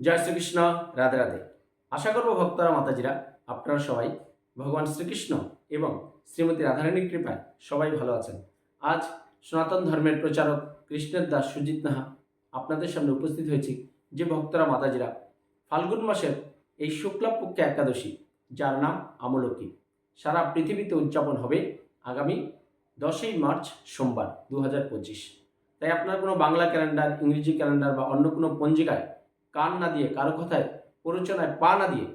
জয় শ্রীকৃষ্ণ, রাধে রাধে। আশা করব ভক্তরা, মাতাজিরা, আপনারা সবাই ভগবান শ্রীকৃষ্ণ এবং শ্রীমতী রাধারানীর কৃপায় সবাই ভালো আছেন। আজ সনাতন ধর্মের প্রচারক কৃষ্ণের দাস সুজিত নাহা আপনাদের সামনে উপস্থিত হয়েছি যে ভক্তরা, মাতাজিরা, ফাল্গুন মাসের এই শুক্লাপক্ষে একাদশী, যার নাম আমলকি। সারা পৃথিবীতে উদযাপন হবে আগামী দশই মার্চ সোমবার দু হাজার পঁচিশ। তাই আপনার কোনো বাংলা ক্যালেন্ডার, ইংরেজি ক্যালেন্ডার বা অন্য কোনো পঞ্জিকায় কান না দিয়ে, কারও কথায় প্ররোচনায় পা না দিয়ে,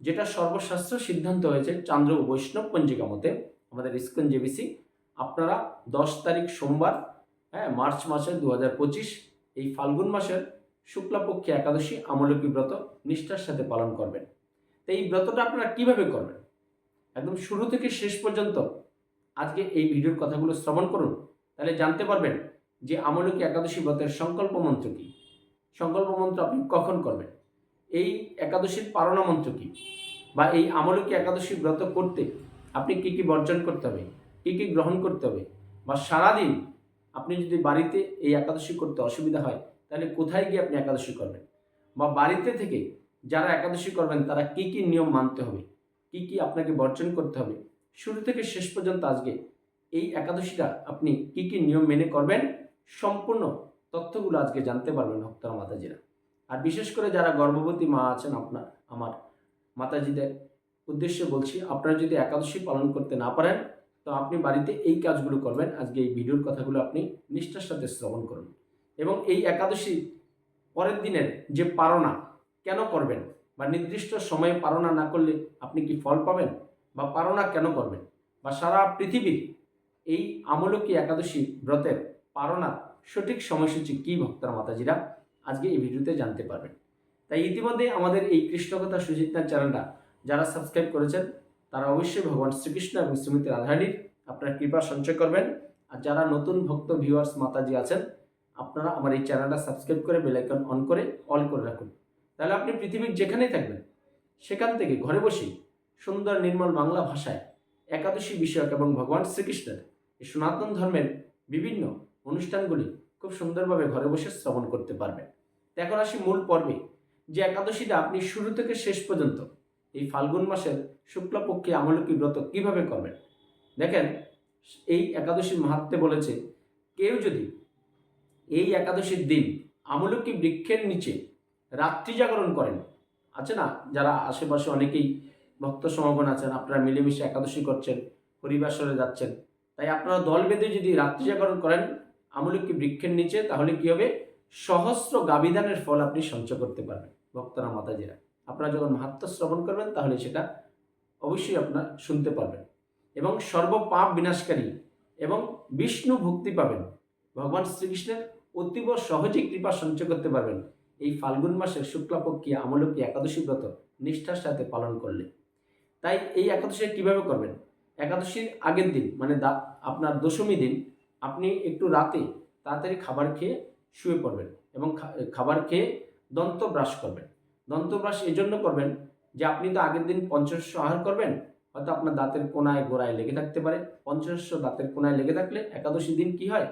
যেটা সর্বশাস্ত্র সিদ্ধান্ত হয়েছে চান্দ্র বৈষ্ণব পঞ্জিকা মতে, আমাদের ইস্কন জেবিসি, আপনারা দশ তারিখ সোমবার হ্যাঁ মার্চ মাসের দু পঁচিশ, এই ফাল্গুন মাসের শুক্লাপক্ষে একাদশী আমলকী ব্রত নিষ্ঠার সাথে পালন করবেন। তো এই ব্রতটা আপনারা কীভাবে করবেন? একদম শুরু থেকে শেষ পর্যন্ত আজকে এই ভিডিওর কথাগুলো শ্রবণ করুন, তাহলে জানতে পারবেন যে আমলকী একাদশী ব্রতের সংকল্প মন্ত্র কী। সংকল্প মন্ত্র আপনি কখন করবেন? এই একাদশীর পারণা মন্ত্র কী? বা এই আমলকী একাদশী ব্রত করতে আপনি কি কি বর্জন করতে হবে? কি কি গ্রহণ করতে হবে? বা সারাদিন আপনি যদি বাড়িতে এই একাদশী করতে অসুবিধা হয়, তাহলে কোথায় গিয়ে আপনি একাদশী করবেন? বা বাড়িতে থেকে যারা একাদশী করবেন, তারা কি কি নিয়ম মানতে হবে? কি কি আপনাকে বর্জন করতে হবে? শুরু থেকে শেষ পর্যন্ত আজকে এই একাদশীটা আপনি কি কি নিয়ম মেনে করবেন? সম্পূর্ণ তথ্যগুলো আজকে জানতে পারবেন ভক্তরা মাতাজিরা। আর বিশেষ করে যারা গর্ভবতী মা আছেন আপনার, আমার মাতাজিদের উদ্দেশ্যে বলছি, আপনারা যদি একাদশী পালন করতে না পারেন, তো আপনি বাড়িতে এই কাজগুলো করবেন। আজকে এই ভিডিওর কথাগুলো আপনি নিষ্ঠার সাথে শ্রবণ করুন। এবং এই একাদশী পরের দিনের যে পারণা কেন করবেন? বা নির্দিষ্ট সময়ে পারণা না করলে আপনি কি ফল পাবেন? বা পারণা কেন করবেন? বা সারা পৃথিবীর এই আমলকী একাদশী ব্রতের পারণার সঠিক সময়সূচি কী, ভক্তরা মাতাজিরা? আজকে এই ভিডিওতে জানতে পারবেন। তাই ইতিমধ্যে আমাদের এই কৃষ্ণকথা সুচিত্রার চ্যানেলটা যারা সাবস্ক্রাইব করেছেন, তারা অবশ্যই ভগবান শ্রীকৃষ্ণ এবং শ্রীমতী রাধারানীর আপনার কৃপা সঞ্চয় করবেন। আর যারা নতুন ভক্ত ভিউয়ার্স মাতাজি আছেন, আপনারা আমার এই চ্যানেলটা সাবস্ক্রাইব করে বেলাইকন অন করে অল করে রাখুন। তাহলে আপনি পৃথিবীর যেখানেই থাকবেন, সেখান থেকে ঘরে বসেই সুন্দর নির্মল বাংলা ভাষায় একাদশী বিষয়ক এবং ভগবান শ্রীকৃষ্ণের সনাতন ধর্মের বিভিন্ন অনুষ্ঠানগুলি খুব সুন্দরভাবে ঘরে বসে শ্রবণ করতে পারবেন। এখন আসি মূল পর্বে। যে একাদশীটা আপনি শুরু থেকে শেষ পর্যন্ত, এই ফাল্গুন মাসের শুক্লপক্ষে আমলকী ব্রত কীভাবে করবেন? দেখেন, এই একাদশীর মাহাত্মে বলেছে, কেউ যদি এই একাদশীর দিন আমলকী বৃক্ষের নিচে রাত্রি জাগরণ করেন, আছে না? যারা আশেপাশে অনেকেই ভক্ত সমাগম আছেন, আপনারা মিলেমিশে একাদশী করছেন, হরিবাসরে যাচ্ছেন, তাই আপনারা দল বেঁধে যদি রাত্রি জাগরণ করেন আমলকি বৃক্ষের নিচে, তাহলে কি হবে? সহস্র গাবিদানের ফল আপনি সঞ্চয় করতে পারবেন, ভক্তরা, মাতাজিরা। আপনারা যখন মাহাত্ম শ্রবণ করবেন, তাহলে সেটা অবশ্যই আপনার শুনতে পারবেন। এবং সর্বপাপ বিনাশকারী এবং বিষ্ণু ভক্তি পাবেন। ভগবান শ্রীকৃষ্ণের অতীব সহজে কৃপা সঞ্চয় করতে পারবেন। এই ফাল্গুন মাসের শুক্লাপক্ষী আমলকী একাদশী ব্রত নিষ্ঠার সাথে পালন করলে। তাই এই একাদশী কীভাবে করবেন? একাদশীর আগের দিন মানে আপনার দশমী দিন আপনি একটু রাতে তাড়াতাড়ি খাবার খেয়ে শুয়ে পড়বেন এবং খাবার খেয়ে দন্ত ব্রাশ করবেন। দন্ত ব্রাশ এজন্য করবেন যে আপনি তো আগের দিন পঞ্চশস্য আহার করবেন, হয়তো আপনার দাঁতের কোনায় গোড়ায় লেগে থাকতে পারে। পঞ্চশস্য দাঁতের কোনায় লেগে থাকলে একাদশী দিন কি হয়?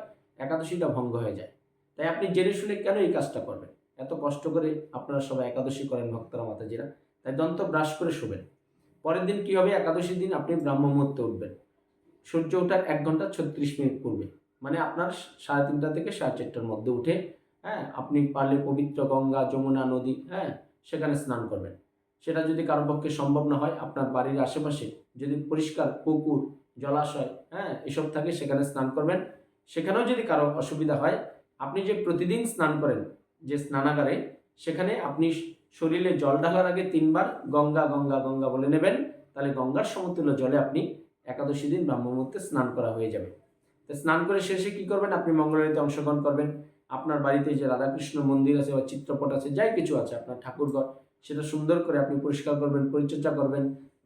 একাদশীটা ভঙ্গ হয়ে যায়। তাই আপনি জেনে শুনে কেন এই কাজটা করবেন? এত কষ্ট করে আপনারা সবাই একাদশী করেন ভক্তরা, মাতাজিরা। তাই দন্ত ব্রাশ করে শোবেন। পরের দিন কি হবে? একাদশীর দিন আপনি ব্রাহ্ম মুহূর্তে উঠবেন। সূর্য ওঠার এক ঘণ্টা ছত্রিশ মিনিট পূর্বে। মানে আপনার সাড়ে তিনটা থেকে সাড়ে চারটার মধ্যে উঠে হ্যাঁ আপনি পারলে পবিত্র গঙ্গা, যমুনা নদী হ্যাঁ সেখানে স্নান করবেন। সেটা যদি কারোর পক্ষে সম্ভব না হয়, আপনার বাড়ির আশেপাশে যদি পরিষ্কার পুকুর, জলাশয় হ্যাঁ এসব থাকে, সেখানে স্নান করবেন। সেখানেও যদি কারও অসুবিধা হয়, আপনি যে প্রতিদিন স্নান করেন, যে স্নানাগারে, সেখানে আপনি শরীরে জল ঢালার আগে তিনবার গঙ্গা গঙ্গা গঙ্গা বলে নেবেন। তাহলে গঙ্গার সমতুল্য জলে আপনি একাদশী দিন ব্রাহ্মমূর্তে স্নান করা হয়ে যাবে। তো স্নান করে শেষে কি করবেন? আপনি মঙ্গলারিতে অংশগ্রহণ করবেন। আপনার বাড়িতে যে রাধাকৃষ্ণ মন্দির আছে বা চিত্রপট আছে, যাই কিছু আছে আপনার ঠাকুরঘর, সেটা সুন্দর করে আপনি পরিষ্কার করবেন, পরিচর্যা করবেন।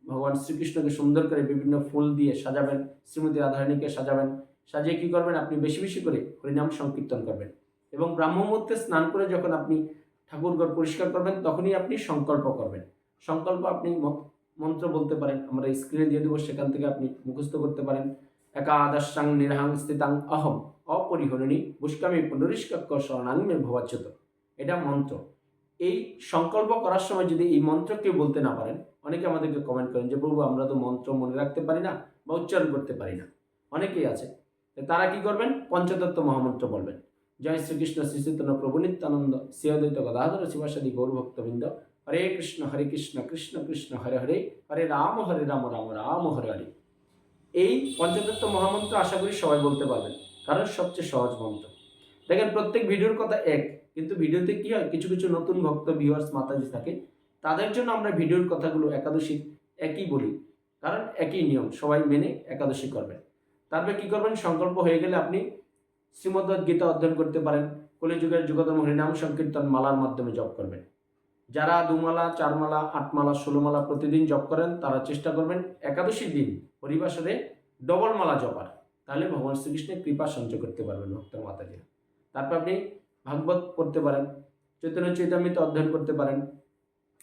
ভগবান শ্রীকৃষ্ণকে সুন্দর করে বিভিন্ন ফুল দিয়ে সাজাবেন, শ্রীমতী রাধারানীকে সাজাবেন। সাজিয়ে কি করবেন? আপনি বেশি বেশি করে হরিনাম সংকীর্তন করবেন। এবং ব্রাহ্মমূর্তে স্নান করে যখন আপনি ঠাকুরঘর পরিষ্কার করবেন, তখনই আপনি সংকল্প করবেন। সংকল্প আপনি মন্ত্র বলতে পারেন, আমরা স্ক্রিনে দিয়ে দেবো, সেখান থেকে আপনি মুখস্থ করতে পারেন। একাদশাং নিরহাং স্থিতাং অহম, অপরিহরণী বুষ্কামী পুনরিষ্কাক্য শরণাং ভবাচ্যুত। এটা মন্ত্র। এই সংকল্প করার সময় যদি এই মন্ত্র কেউ বলতে না পারেন, অনেকে আমাদেরকে কমেন্ট করেন যে, প্রভু, আমরা তো মন্ত্র মনে রাখতে পারি না বা উচ্চারণ করতে পারি না। অনেকেই আছে। তারা কি করবেন? পঞ্চতত্ত্ব মহামন্ত্র বলবেন। জয় শ্রীকৃষ্ণ শ্রী প্রভু নিত্যানন্দ শ্রীঅদ্বৈত গদাধর শিবাসাদি গৌরভক্তবৃন্দ হরে কৃষ্ণ হরে কৃষ্ণ কৃষ্ণ কৃষ্ণ, হরে হরে হরে রাম হরে রাম রাম রাম, হরে হরে। এই পঞ্চতত্ত্ব মহামন্ত্র আশা করি সবাই বলতে পারবেন, কারণ সবচেয়ে সহজ মন্ত্র। দেখেন, প্রত্যেক ভিডিওর কথা এক, কিন্তু ভিডিওতে কি হয়, কিছু কিছু নতুন ভক্ত ভিউয়ার্স মাতাজি থাকে, তাদের জন্য আমরা ভিডিওর কথাগুলো একাদশী একই বলি, কারণ একই নিয়ম, সবাই মেনে একাদশী করবেন। তারপরে কি করবেন, সংকল্প হয়ে গেলে আপনি শ্রীমদ্ভগবত গীতা অধ্যয়ন করতে পারেন, কলিযুগের যুগতম হরিনাম সংকীর্তন মালার মাধ্যমে জপ করবেন। যারা দুমালা, চারমালা, আটমালা, ষোলোমালা প্রতিদিন জপ করেন, তারা চেষ্টা করবেন একাদশীর দিন হরিবাসরে ডবল মালা জপার তাহলে ভগবান শ্রীকৃষ্ণের কৃপা সঞ্চয় করতে পারবেন ভক্ত মাতাজিরা। তারপর আপনি ভাগবত পড়তে পারেন, চৈতন্য চৈতামিত অধ্যয়ন করতে পারেন।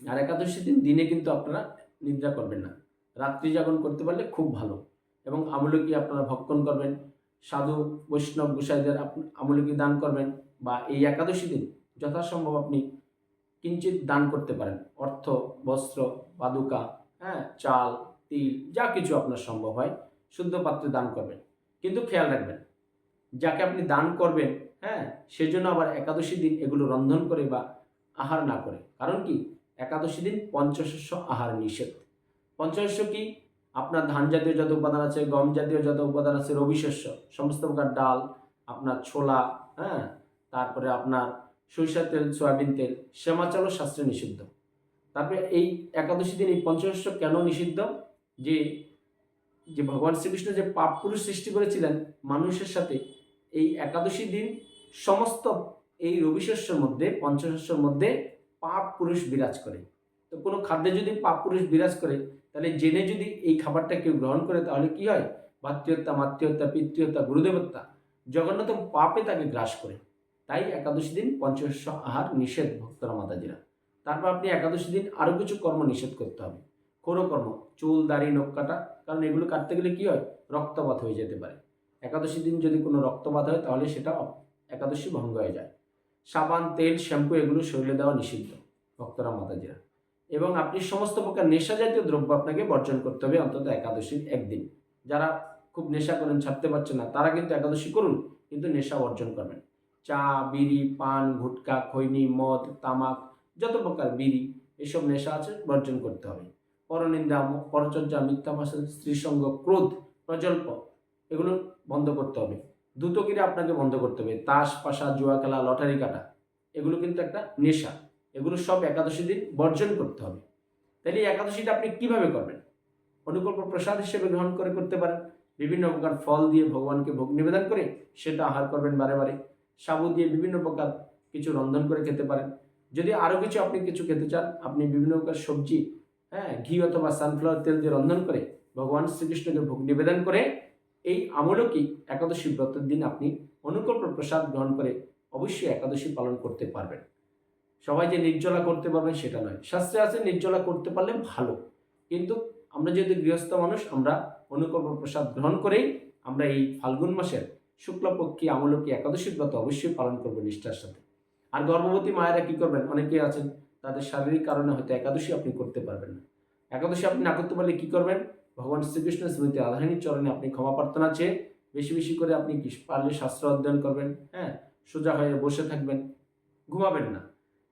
আর একাদশী দিন দিনে কিন্তু আপনারা নিদ্রা করবেন না। রাত্রি জাগরণ করতে পারলে খুব ভালো। এবং আমলকি আপনারা ভক্ষণ করবেন। সাধু, বৈষ্ণব গোসাইদের আমলকি দান করবেন। বা এই একাদশী দিন যথাসম্ভব আপনি কিঞ্চিত দান করতে পারেন। অর্থ, বস্ত্র, পাদুকা হ্যাঁ চাল, তিল, যা কিছু আপনার সম্ভব হয়, শুদ্ধ পাত্রে দান করবেন। কিন্তু খেয়াল রাখবেন, যাকে আপনি দান করবেন হ্যাঁ সেজন্য আবার একাদশী দিন এগুলো রন্ধন করে বা আহার না করে। কারণ কি? একাদশী দিন পঞ্চশস্য আহার নিষেধ। পঞ্চশস্য কি? আপনার ধান জাতীয় যত উপাদান আছে, গম জাতীয় যত উপাদান আছে রবি শস্য সমস্ত প্রকার ডাল, আপনার ছোলা হ্যাঁ তারপরে আপনার সরিষার তেল, সয়াবিন তেল শ্যামাচালও শাস্ত্রে নিষিদ্ধ। তারপরে এই একাদশী দিন, এই পঞ্চশস্য কেন নিষিদ্ধ? যে যে ভগবান শ্রীকৃষ্ণ যে পাপ পুরুষ সৃষ্টি করেছিলেন মানুষের সাথে, এই একাদশী দিন সমস্ত এই রবিশস্যের মধ্যে পঞ্চশস্যের মধ্যে পাপ পুরুষ বিরাজ করে। তো কোনো খাদ্যে যদি পাপ পুরুষ বিরাজ করে, তাহলে জেনে যদি এই খাবারটা কেউ গ্রহণ করে, তাহলে কি হয়? ভাতৃহত্যা, মাতৃহত্যা, পিতৃহত্যা, গুরুদেবত্তা, জগন্নাথ পাপে তাকে গ্রাস করে। তাই একাদশী দিন পঞ্চশস্য আহার নিষেধ ভক্তরা মাতাজিরা। তারপর আপনি একাদশী দিন আরও কিছু কর্ম নিষেধ করতে হবে। কোনো কর্ম চুল, দাড়ি, নখ কাটা, কারণ এগুলো কাটতে গেলে কী হয়? রক্তপাত হয়ে যেতে পারে। একাদশী দিন যদি কোনো রক্তপাত হয়, তাহলে সেটা একাদশী ভঙ্গ হয়ে যায়। সাবান, তেল, শ্যাম্পু এগুলো শরীরে দেওয়া নিষিদ্ধ ভক্তরা মাতাজিরা। এবং আপনি সমস্ত প্রকার নেশা জাতীয় দ্রব্য আপনাকে বর্জন করতে হবে অন্তত একাদশীর একদিন। যারা খুব নেশা করেন, ছাড়তে পারছেন না, তারা কিন্তু একাদশী করুন, কিন্তু নেশা বর্জন করবেন। চা, বিড়ি, পান গুটকা খৈনি, মদ, তামাক, যত প্রকার বিড়ি, এসব নেশা আছে, বর্জন করতে হবে। পরনিন্দা, পরচর্যা, মিথ্যা ভাষা, স্ত্রীসঙ্গ, ক্রোধ, প্রজল্প, এগুলো বন্ধ করতে হবে। দ্রুতগিরে আপনাকে বন্ধ করতে হবে। তাস, পাশা, জুয়া খেলা, লটারি কাটা, এগুলো কিন্তু একটা নেশা। এগুলো সব একাদশী দিন বর্জন করতে হবে। তাহলে একাদশীটা আপনি কীভাবে করবেন? অনুকল্প প্রসাদ হিসেবে গ্রহণ করে করতে পারেন। বিভিন্ন প্রকার ফল দিয়ে ভগবানকে ভোগ নিবেদন করে সেটা আহার করবেন বারে বারে। সাবু দিয়ে বিভিন্ন প্রকার কিছু রন্ধন করে খেতে পারেন। যদি আরও কিছু আপনি কিছু খেতে চান, আপনি বিভিন্ন প্রকার সবজি হ্যাঁ ঘি অথবা সানফ্লাওয়ার তেল দিয়ে রন্ধন করে ভগবান শ্রীকৃষ্ণকে ভোগ নিবেদন করে এই আমলকি একাদশী ব্রতের দিন আপনি অনুকল্প প্রসাদ গ্রহণ করে অবশ্যই একাদশী পালন করতে পারবেন। সবাই যে নির্জলা করতে পারবেন সেটা নয়। শাস্ত্রে আছে, নির্জলা করতে পারলে ভালো। কিন্তু আমরা যেহেতু গৃহস্থ মানুষ, আমরা অনুকল্প প্রসাদ গ্রহণ করেই আমরা এই ফাল্গুন মাসের শুক্লপক্ষী, আমলকি একাদশী ব্রত অবশ্যই পালন করব নিষ্ঠার সাথে। আর গর্ভবতী মায়েরা কি করবেন? অনেকেই আছেন, তাদের শারীরিক কারণে হয়তো একাদশী আপনি করতে পারবেন না। একাদশী আপনি না করতে পারলে কি করবেন? ভগবান শ্রীকৃষ্ণ স্মৃতি রাধারানীর চরণে আপনি ক্ষমা প্রার্থনা চেয়ে বেশি বেশি করে আপনি কি পারলে শাস্ত্র অধ্যয়ন করবেন হ্যাঁ? সোজা হয়ে বসে থাকবেন, ঘুমাবেন না।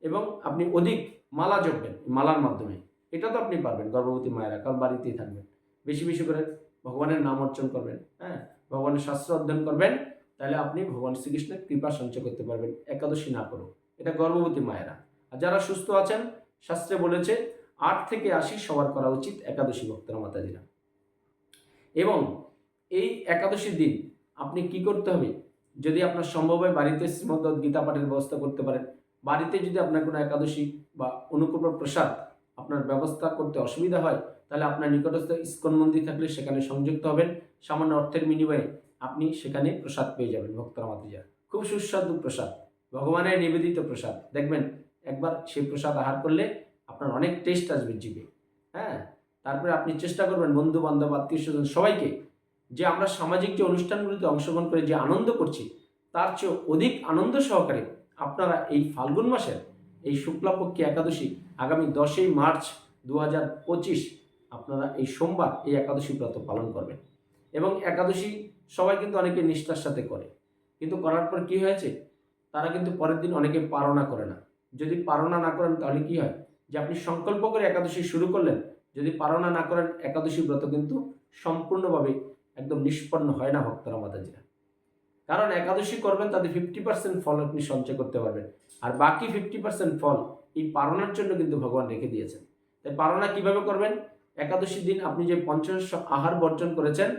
এবং আপনি অধিক মালা জপবেন মালার মাধ্যমে। এটা তো আপনি পারবেন গর্ভবতী মায়েরা, কারণ বাড়িতেই থাকবেন। বেশি বেশি করে ভগবানের নাম অর্চন করবেন হ্যাঁ? ভগবানের শাস্ত্র অধ্যয়ন করবেন, তাহলে আপনি ভগবান শ্রীকৃষ্ণের কৃপা সঞ্চয় করতে পারবেন, একাদশী না করো এটা গর্ভবতী মায়েরা। আর যারা সুস্থ আছেন, শাস্ত্রে বলেছে, আট থেকে আশি সবার করা উচিত একাদশী ভক্তরা, মাতাজিরা। এবং এই একাদশীর দিন আপনি কি করতে হবে? যদি আপনার সম্ভব হয় বাড়িতে শ্রীমদ গীতা পাঠের ব্যবস্থা করতে পারেন। বাড়িতে যদি আপনার কোনো একাদশী বা অনুকূল প্রসাদ আপনার ব্যবস্থা করতে অসুবিধা হয় তাহলে আপনার নিকটস্থ ইস্কন মন্দির থাকলে সেখানে সংযুক্ত হবেন। সামান্য অর্থের বিনিময়ে আপনি সেখানে প্রসাদ পেয়ে যাবেন, ভক্তরা মাতিজা খুব সুস্বাদু প্রসাদ, ভগবানের নিবেদিত প্রসাদ। দেখবেন, একবার সেই প্রসাদ আহার করলে আপনার অনেক টেস্ট আসবে জিভে। হ্যাঁ? তারপরে আপনি চেষ্টা করবেন বন্ধু বান্ধব আত্মীয় স্বজন সবাইকে যে আমরা সামাজিক যে অনুষ্ঠানগুলিতে অংশগ্রহণ করে যে আনন্দ করছি, তার চেয়ে অধিক আনন্দ সহকারে আপনারা এই ফাল্গুন মাসের এই শুক্লাপক্ষী একাদশী আগামী দশই মার্চ দু হাজার পঁচিশ আপনারা এই সোমবার এই একাদশী ব্রত পালন করবেন। এবং একাদশী সবাই কিন্তু অনেকে নিষ্ঠার সাথে করে। কিন্তু করার পর কি হয়েছে? তারা কিন্তু পরের দিন অনেকে পারণা করে না। যদি পারণা না করেন তাহলে কি হয়? যে আপনি সংকল্প করে একাদশী শুরু করলেন, যদি পারণা না করেন, একাদশী ব্রত কিন্তু সম্পূর্ণভাবে একদম নিষ্পন্ন হয় না ভক্তরা মাতাজিরা। কারণ একাদশী করবেন তাদের ফিফটি পার্সেন্ট ফল আপনি সঞ্চয় করতে পারবেন। আর বাকি ফিফটি পার্সেন্ট ফল এই পারণার জন্য কিন্তু ভগবান রেখে দিয়েছেন। তাই পারণা কীভাবে করবেন? একাদশীর দিন আপনি যে পঞ্চাশ আহার বর্জন করেছেন,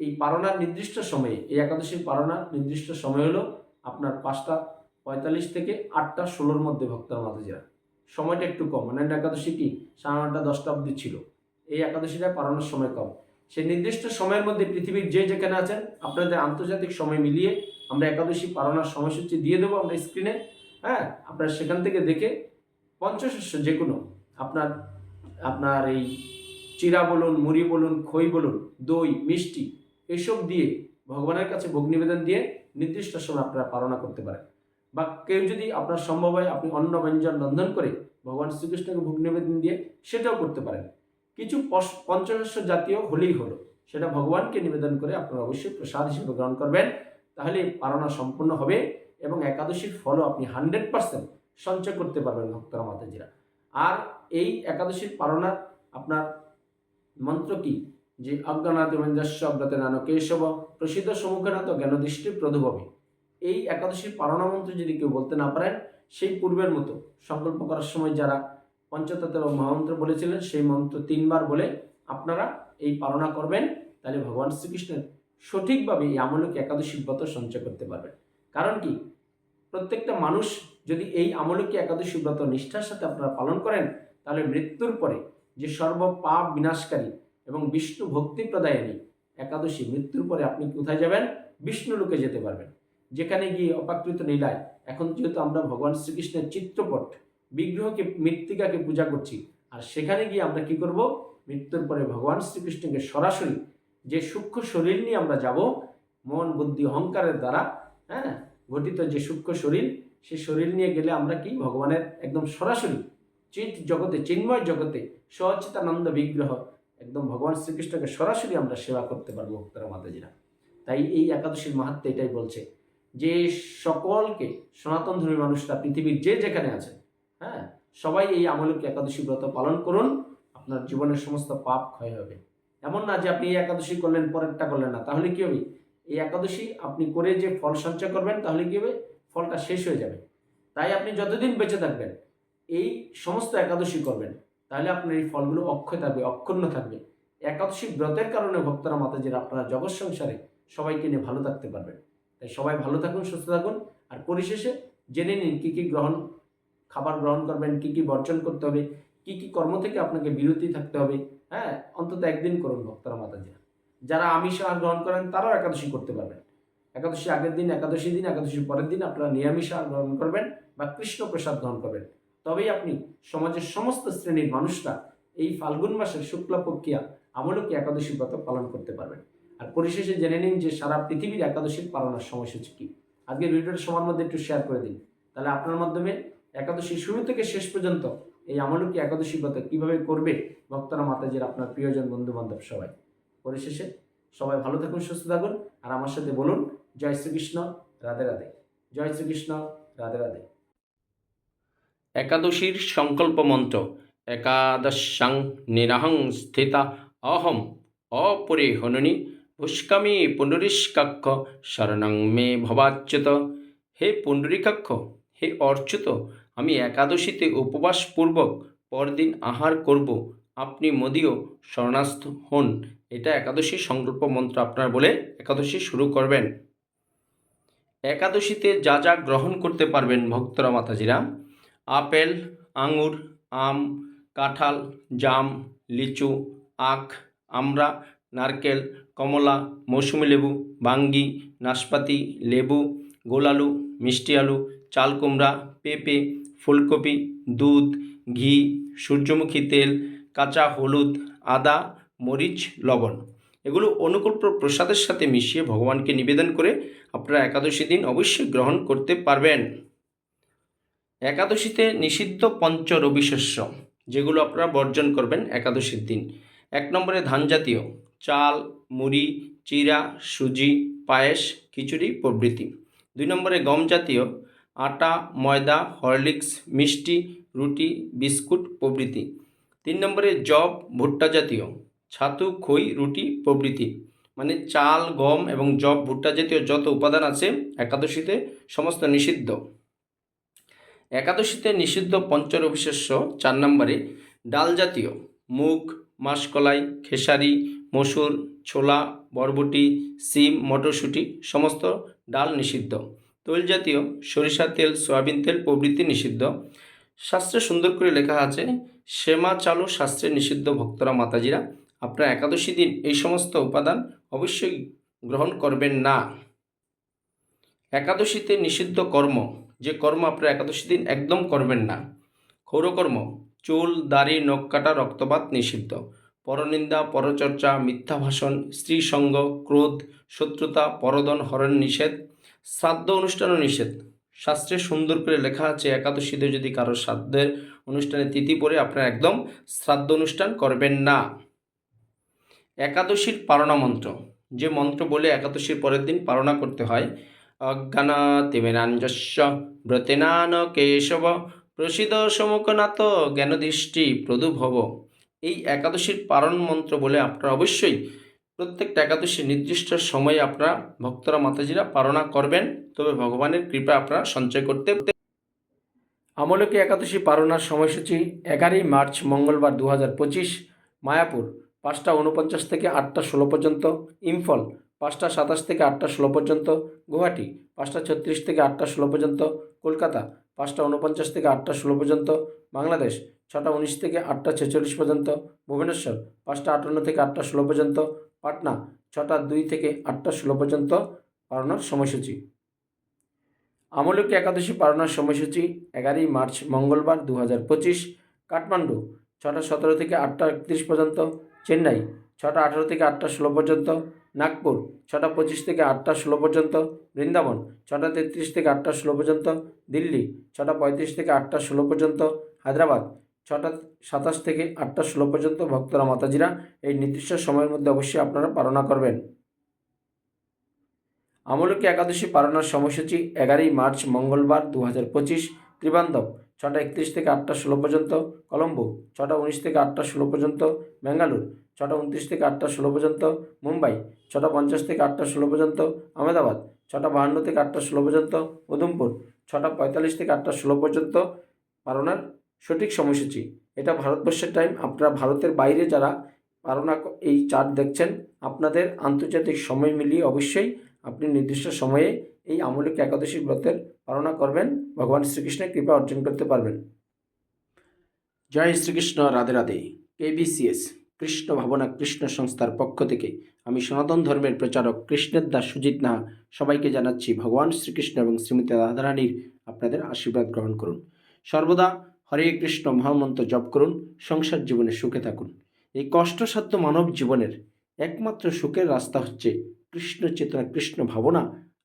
এই পারণার নির্দিষ্ট সময়ে, এই একাদশীর পারণার নির্দিষ্ট সময় হলো আপনার পাঁচটা পঁয়তাল্লিশ থেকে আটটা ষোলোর মধ্যে ভক্তরা মাতাজিরা। সময়টা একটু কম মানে একাদশী কি? সাড়ে নটা, দশটা অবধি ছিল। এই একাদশীটা পালনের সময় কম। সেই নির্দিষ্ট সময়ের মধ্যে পৃথিবীর যে যেখানে আছেন, আপনাদের আন্তর্জাতিক সময় মিলিয়ে আমরা একাদশী পালনার সময়সূচি দিয়ে দেবো আমরা স্ক্রিনে হ্যাঁ আপনারা সেখান থেকে দেখে পঞ্চশস্য যে কোনো আপনার আপনার এই চিরা বলুন, মুড়ি বলুন, খই বলুন, দই, মিষ্টি, এসব দিয়ে ভগবানের কাছে ভোগ নিবেদন দিয়ে নির্দিষ্ট সময় আপনারা পালনা করতে পারেন। বা কেউ যদি আপনার সম্ভব হয় আপনি অন্ন ব্যঞ্জন রন্ধন করে ভগবান শ্রীকৃষ্ণকে ভোগ নিবেদন দিয়ে সেটাও করতে পারেন। কিছু পঞ্চশস্য জাতীয় হলেই হলো, সেটা ভগবানকে নিবেদন করে আপনারা অবশ্যই প্রসাদ হিসেবে গ্রহণ করবেন। তাহলে পালনা সম্পূর্ণ হবে এবং একাদশীর ফলও আপনি হান্ড্রেড পার্সেন্ট সঞ্চয় করতে পারবেন ভক্তরা মাতাজিরা। আর এই একাদশীর পালনার আপনার মন্ত্র কি? যে অজ্ঞানাথ মঞ্জস্ব অজ্ঞাতেনান কেশব, প্রসিদ্ধ সমুখনাথ জ্ঞানদৃষ্টি প্রধুভবে এই একাদশীর পালনা মন্ত্র যদি কেউ বলতে না পারেন, সেই পূর্বের মতো সংকল্প করার সময় যারা পঞ্চতত্ত্ব মহামন্ত্র বলেছিলেন, সেই মন্ত্র তিনবার বলে আপনারা এই পালনা করবেন, তাহলে ভগবান শ্রীকৃষ্ণের সঠিকভাবে এই আমলকে একাদশী ব্রত সঞ্চয় করতে পারবেন। কারণ কি? প্রত্যেকটা মানুষ যদি এই আমলকী একাদশী ব্রত নিষ্ঠার সাথে আপনারা পালন করেন, তাহলে মৃত্যুর পরে যে সর্ব পাপ বিনাশকারী এবং বিষ্ণু ভক্তি প্রদায়নী একাদশী মৃত্যুর পরে আপনি কোথায় যাবেন? বিষ্ণু লোকে যেতে পারবেন। যেখানে গিয়ে অপাকৃত নীলায় এখন যেহেতু আমরা ভগবান শ্রীকৃষ্ণের চিত্রপট, বিগ্রহকে, মৃত্তিকাকে পূজা করছি, আর সেখানে গিয়ে আমরা কি করব? মৃত্যুর পরে ভগবান শ্রীকৃষ্ণকে সরাসরি যে সূক্ষ্ম শরীর নিয়ে আমরা যাব, মন, বুদ্ধি, অহংকারের দ্বারা হ্যাঁ গঠিত যে সূক্ষ্ম শরীর সেই শরীর নিয়ে গেলে আমরা কি? ভগবানের একদম সরাসরি চিত জগতে, চিন্ময় জগতে সচিতানন্দ বিগ্রহ, একদম ভগবান শ্রীকৃষ্ণকে সরাসরি আমরা সেবা করতে পারব, ভক্তরা, মাতাজিরা। তাই এই একাদশীর মাহাত্ম এটাই বলছে যে সকলকে সনাতন ধর্মী মানুষরা, পৃথিবীর যে যেখানে আছে হ্যাঁ সবাই এই আমলকে একাদশী ব্রত পালন করুন, আপনার জীবনের সমস্ত পাপ ক্ষয় হবে। এমন না যে আপনি এই একাদশী করলেন, পরেরটা করলেন না। তাহলে কি হবে? এই একাদশী আপনি করে যে ফল সঞ্চয় করবেন, তাহলে কি হবে? ফলটা শেষ হয়ে যাবে। তাই আপনি যতদিন বেঁচে থাকবেন, এই সমস্ত একাদশী করবেন, তাহলে আপনার এই ফলগুলো অক্ষয় থাকবে, অক্ষুণ্ণ থাকবে। একাদশী ব্রতের কারণে ভক্তরা মাতাজিরা আপনারা জগৎ সংসারে সবাইকে নিয়ে ভালো থাকতে পারবেন। তাই সবাই ভালো থাকুন, সুস্থ থাকুন, আর পরিশেষে জেনে নিন কী কী গ্রহণ, খাবার গ্রহণ করবেন, কী কী বর্জন করতে হবে, কী কী কর্ম থেকে আপনাকে বিরতি থাকতে হবে। হ্যাঁ অন্তত একদিন করুন ভক্তরা মাতাজিরা। যারা আমিষ আহার গ্রহণ করেন, তারাও একাদশী করতে পারবেন। একাদশী আগের দিন, একাদশী দিন একাদশী পরের দিন আপনারা নিরামিষ গ্রহণ করবেন বা কৃষ্ণ প্রসাদ গ্রহণ করবেন। তবেই আপনি সমাজের সমস্ত শ্রেণির মানুষরা এই ফাল্গুন মাসের শুক্লপক্ষিয়া আমলকি একাদশী ব্রত পালন করতে পারবেন। আর পরিশেষে জেনে নিন যে সারা পৃথিবীর একাদশীর পালনের সময়সূচি কী। আজকের ভিডিওটা সবার মধ্যে একটু শেয়ার করে দিন। তাহলে আপনার মাধ্যমে একাদশী শুরু থেকে শেষ পর্যন্ত এই আমলকি একাদশী ব্রত কীভাবে করবে ভক্তরা, মাতাজির, আপনার প্রিয়জন বন্ধু বান্ধব সবাই। পরিশেষে সবাই ভালো থাকুন, সুস্থ থাকুন। আর আমার সাথে বলুন জয় শ্রীকৃষ্ণ, রাধে রাধে। জয় শ্রীকৃষ্ণ, রাধে রাধে। একাদশীর সংকল্প মন্ত্র, একাদশাং নিরাহং স্থিতা অহম অপরে হননি, পুষ্কামি পুণ্ডরীষ্কাক্ষ শরণং মে ভবাচ্যুত। হে পুণ্ডরীকাক্ষ হে অর্চ্যুত, আমি একাদশীতে উপবাসপূর্বক পরদিন আহার করব, আপনি মোদিও শরণাস্থ হন। এটা একাদশী সংকল্প মন্ত্র, আপনার বলে একাদশী শুরু করবেন। একাদশীতে যা যা গ্রহণ করতে পারবেন ভক্তরা মাতাজিরা, আপেল, আঙুর, আম, কাঁঠাল, জাম, লিচু, আখ, আমড়া, নারকেল, কমলা, মৌসুমি লেবু, বাঙ্গি, নাশপাতি, লেবু গোলালু মিষ্টি আলু, চাল কুমড়া, পেঁপে, ফুলকপি, দুধ, ঘি, সূর্যমুখী তেল, কাঁচা হলুদ, আদা, মরিচ, লবণ। এগুলো অনুকূল প্র- প্রসাদের সাথে মিশিয়ে ভগবানকে নিবেদন করে আপনারা একাদশী দিন অবশ্যই গ্রহণ করতে পারবেন। একাদশীতে নিষিদ্ধ পঞ্চ রবিশস্য যেগুলো আপনারা বর্জন করবেন একাদশীর দিন। এক নম্বরে ধান জাতীয়, চাল, মুড়ি, চিরা, সুজি, পায়েস, খিচুড়ি, প্রভৃতি। দুই নম্বরে গম জাতীয়, আটা, ময়দা, হরলিক্স, মিষ্টি, রুটি, বিস্কুট, প্রভৃতি। তিন নম্বরে জব ভুট্টা জাতীয় ছাতু, খই, রুটি, প্রভৃতি। মানে চাল, গম এবং জব ভুট্টা জাতীয় যত উপাদান আছে একাদশীতে সমস্ত নিষিদ্ধ। একাদশীতে নিষিদ্ধ পঞ্চরবিশেষ্য চার নম্বরে ডাল জাতীয়, মুগ, মাসকলাই, খেসারি, মসুর, ছোলা, বরবটি, সিম, মটরশুঁটি সমস্ত ডাল নিষিদ্ধ। তৈল জাতীয়, সরিষা তেল, সয়াবিন তেল প্রভৃতি নিষিদ্ধ। শাস্ত্রে সুন্দর করে লেখা আছে সেমা চালু শাস্ত্রে নিষিদ্ধ ভক্তরা মাতাজিরা আপনারা একাদশী দিন এই সমস্ত উপাদান অবশ্যই গ্রহণ করবেন না। একাদশীতে নিষিদ্ধ কর্ম, যে কর্ম আপনারা একাদশী দিন একদম করবেন না। ক্ষৌরকর্ম, চুল, দাড়ি, নখ কাটা, রক্তপাত নিষিদ্ধ। পরনিন্দা, পরচর্চা মিথ্যা ভাষণ স্ত্রী সঙ্গ ক্রোধ, শত্রুতা, পরদন, হরণ নিষেধ, শ্রাদ্ধ অনুষ্ঠানও নিষেধ। শাস্ত্রে সুন্দর করে লেখা আছে, একাদশীতে যদি কারও শ্রাদ্ধের অনুষ্ঠানে তিথি পড়ে আপনারা একদম শ্রাদ্ধ অনুষ্ঠান করবেন না। একাদশীর পারণা মন্ত্র। যে মন্ত্র বলে একাদশীর পরের দিন পারণা করতে হয়, অজ্ঞানা অজ্ঞানাতিমেনাঞ্জস্য ব্রতেনান কেশব প্রসিদ সমুখনাথ জ্ঞানদৃষ্টি প্রদুভব। এই একাদশীর পারণ মন্ত্র বলে আপনারা অবশ্যই প্রত্যেকটা একাদশী নির্দিষ্ট সময়ে আপনারা ভক্তরা, মাতাজিরা পারণা করবেন। তবে ভগবানের কৃপা আপনারা সঞ্চয় করতে আমলকে একাদশী পারণার সময়সূচি এগারোই মার্চ মঙ্গলবার দু হাজার পঁচিশ, মায়াপুর। পাঁচটা উনপঞ্চাশ থেকে আটটা ষোলো পর্যন্ত। ইম্ফল, পাঁচটা সাতাশ থেকে আটটা ষোলো পর্যন্ত। গুয়াহাটি, পাঁচটা ছত্রিশ থেকে আটটা ষোলো পর্যন্ত। কলকাতা, পাঁচটা উনপঞ্চাশ থেকে আটটা ষোলো পর্যন্ত। বাংলাদেশ, ছটা উনিশ থেকে আটটা ছেচল্লিশ পর্যন্ত। ভুবনেশ্বর, পাঁচটা আটান্ন থেকে আটটা ষোলো পর্যন্ত। পাটনা, ছটা দুই থেকে আটটা ষোলো পর্যন্ত। পালনার সময়সূচি। আমলকি একাদশী পালনার সময়সূচি এগারোই মার্চ মঙ্গলবার দু হাজার পঁচিশ। কাঠমান্ডু, ছটা সতেরো থেকে আটটা একত্রিশ পর্যন্ত। চেন্নাই ছটা আঠেরো থেকে আটটা ষোলো পর্যন্ত, নাগপুর ছটা পঁচিশ থেকে আটটা ষোলো পর্যন্ত, বৃন্দাবন ছটা তেত্রিশ থেকে আটটা ষোলো পর্যন্ত, দিল্লি ছটা পঁয়ত্রিশ থেকে আটটা ষোলো পর্যন্ত, হায়দ্রাবাদ ছটা সাতাশ থেকে আটটা ষোলো পর্যন্ত ভক্তরা মাতাজিরা এই নির্দিষ্ট সময়ের মধ্যে অবশ্যই আপনারা পালনা করবেন। আমলকি একাদশী পালনার সময়সূচি এগারোই মার্চ মঙ্গলবার দু হাজার পঁচিশ, ত্রিবান্ধব ছটা একত্রিশ থেকে আটটা ষোলো পর্যন্ত কলম্বো, ছটা উনিশ থেকে আটটা ষোলো পর্যন্ত ব্যাঙ্গালোর, ছটা উনত্রিশ থেকে আটটা ষোলো পর্যন্ত মুম্বাই, ছটা পঞ্চাশ থেকে আটটা ষোলো পর্যন্ত আহমেদাবাদ, ছটা বাহান্ন থেকে আটটা ষোলো পর্যন্ত উধমপুর, ছটা পঁয়তাল্লিশ থেকে আটটা ষোলো পর্যন্ত পালনার সঠিক সময়সূচি। এটা ভারতবর্ষের টাইম আপনারা ভারতের বাইরে যারা পালনা এই চার্ট দেখছেন, আপনাদের আন্তর্জাতিক সময় মিলিয়ে অবশ্যই আপনি নির্দিষ্ট সময়ে এই আমলিক একাদশী ব্রতের পালনা করবেন। ভগবান শ্রীকৃষ্ণের কৃপা অর্জন করতে পারবেন। জয় শ্রীকৃষ্ণ, রাধে রাধে। কেবিসিএস কৃষ্ণ ভাবনা, কৃষ্ণ সংস্থার পক্ষ থেকে আমি সনাতন ধর্মের প্রচারক কৃষ্ণের দাস সুজিত নাহা সবাইকে জানাচ্ছি ভগবান শ্রীকৃষ্ণ এবং শ্রীমতী রাধারানীর আপনাদের আশীর্বাদ গ্রহণ করুন। সর্বদা হরে কৃষ্ণ, মহামন্ত্র জপ করুন, সংসার জীবনে সুখে থাকুন। এই কষ্টসাধ্য মানব জীবনের একমাত্র সুখের রাস্তা হচ্ছে কৃষ্ণ চেতনা, কৃষ্ণ ভাবনা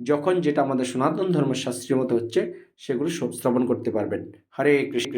যখন যেটা আমাদের সনাতন ধর্মশাস্ত্রীয় মতো হচ্ছে সেগুলো শ্রবণ করতে পারবেন। হরে কৃষ্ণ।